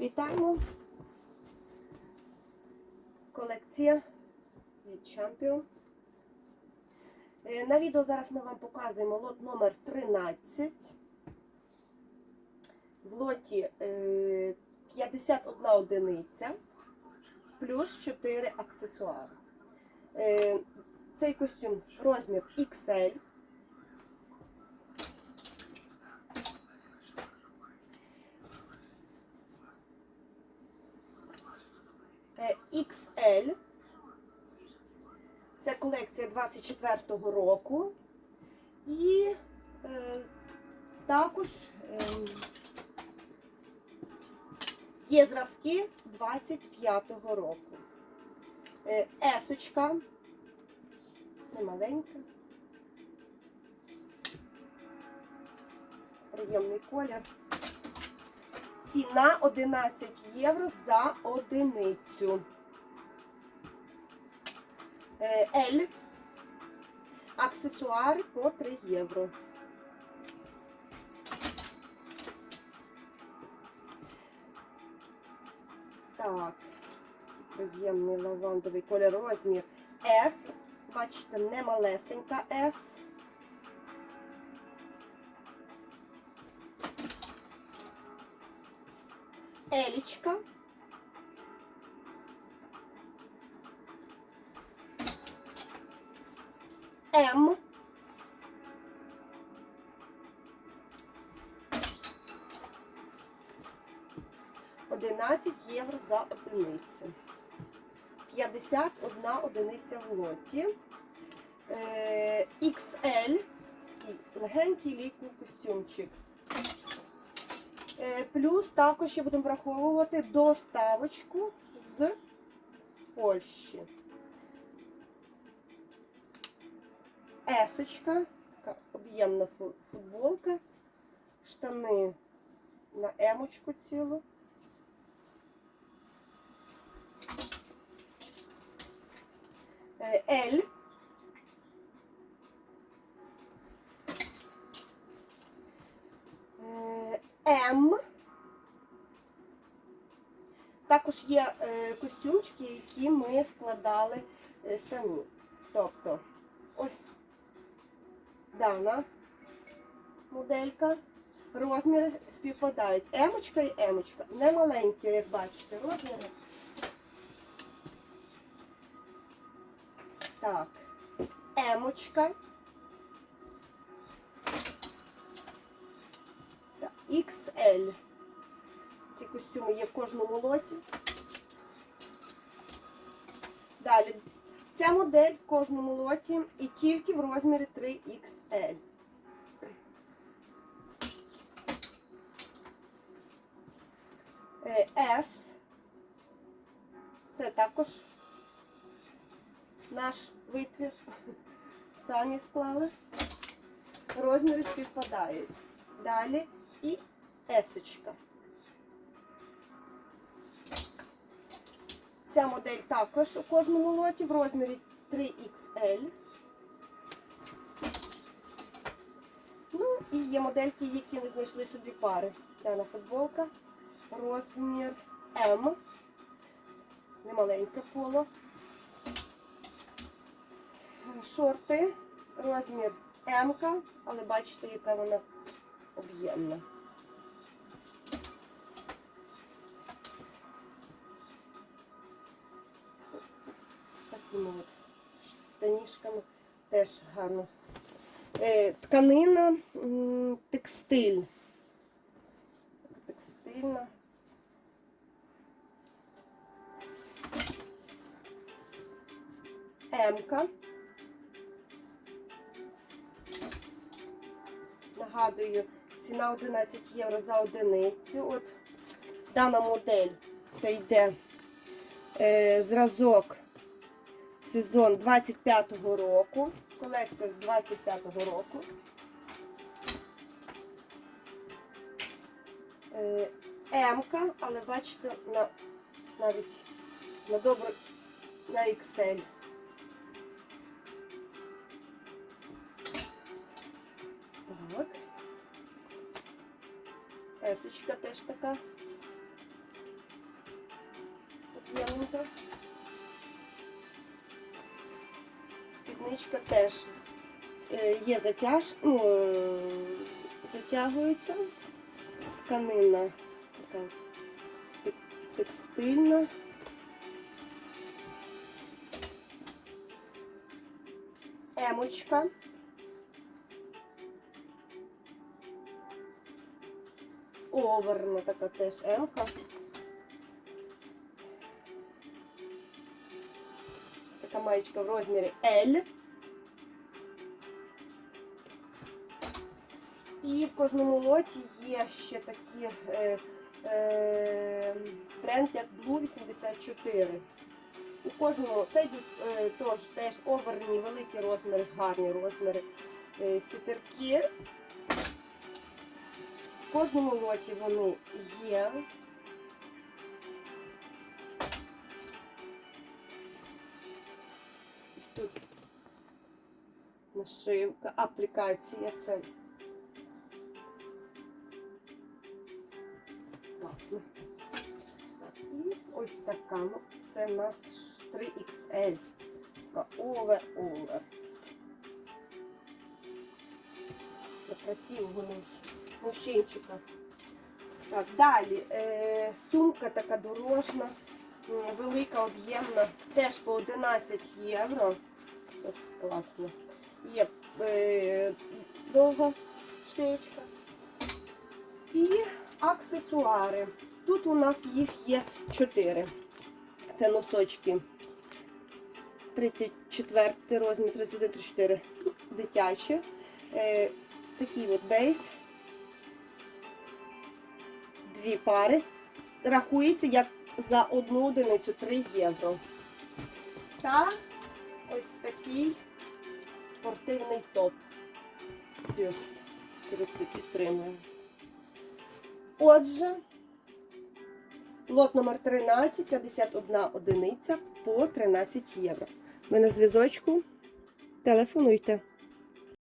Вітаємо! Колекція від Champion. Е, На відео зараз ми вам показуємо лот номер 13. В лоті е, 51 одиниця плюс 4 аксесуари. Е, Цей костюм розмір XL. Е, XL. Це колекція 24-го року. І е, також е, є зразки 25-го року. Е, есочка. Не маленька. Приємний колір. Ціна 11 євро за одиницю. Е, L. Аксесуари по 3 євро. Так, приємний лавандовий колір, розмір S. Бачите, не малесенька S. Елічка. М. Одинадцять євро за одиницю. 51 одиниця в лоті. Е, XL. Такий Легенький літній костюмчик. Е, Плюс також ще будемо враховувати доставочку з Польщі. Есочка, така об'ємна футболка, штани на емочку цілу. Е, є е, костюмчики, які ми складали е, самі. Тобто, ось дана моделька. Розміри співпадають. Емочка і емочка. Не маленькі, як бачите, розміри. Так, емочка. XL. Ці костюми є в кожному лоті. Далі. Ця модель в кожному лоті і тільки в розмірі 3XL. Е, S. Це також наш витвір. Самі склали. Розміри співпадають. Далі і есочка. Ця модель також у кожному лоті в розмірі 3XL. Ну і є модельки, які не знайшли собі пари. Дана футболка. Розмір М. Немаленьке поло. Шорти. Розмір М, але бачите, яка вона об'ємна. Штанішками теж гарно. Е, тканина текстиль. Текстильна. М-ка. Нагадую, ціна 11 євро за одиницю. От дана модель це йде е, зразок сезон 25-го року. Колекція з 25-го року. Е, М-ка, але бачите, на, навіть на добре на XL. Так. Есочка теж така Спідничка теж е, є затяж, ну, е, затягується. Тканина така текстильна. Емочка. Оверна така теж емка. Така маєчка в розмірі L. І в кожному лоті є ще такі е, е, бренд як Blue 84. У кожному це е, тож, теж оверні, великі розміри, гарні розміри е, світерки. В кожному лоті вони є. Тут нашивка, аплікація. Це. І ось така. Ну, це в нас 3XL. Така овер, овер. Красивого мужчинчика. Так, далі е, сумка така дорожна, велика, об'ємна, теж по 11 євро. Ось класно. Є е, довга штучка. І аксесуари. Тут у нас їх є 4. Це носочки. 34 розмір, 31, 34 дитячі. Е, такий от бейс. Дві пари. Рахується як за одну одиницю 3 євро. Та ось такий спортивний топ. Бюст. Руки підтримуємо. Отже, лот номер 13, 51 одиниця по 13 євро. Ви на зв'язочку. Телефонуйте.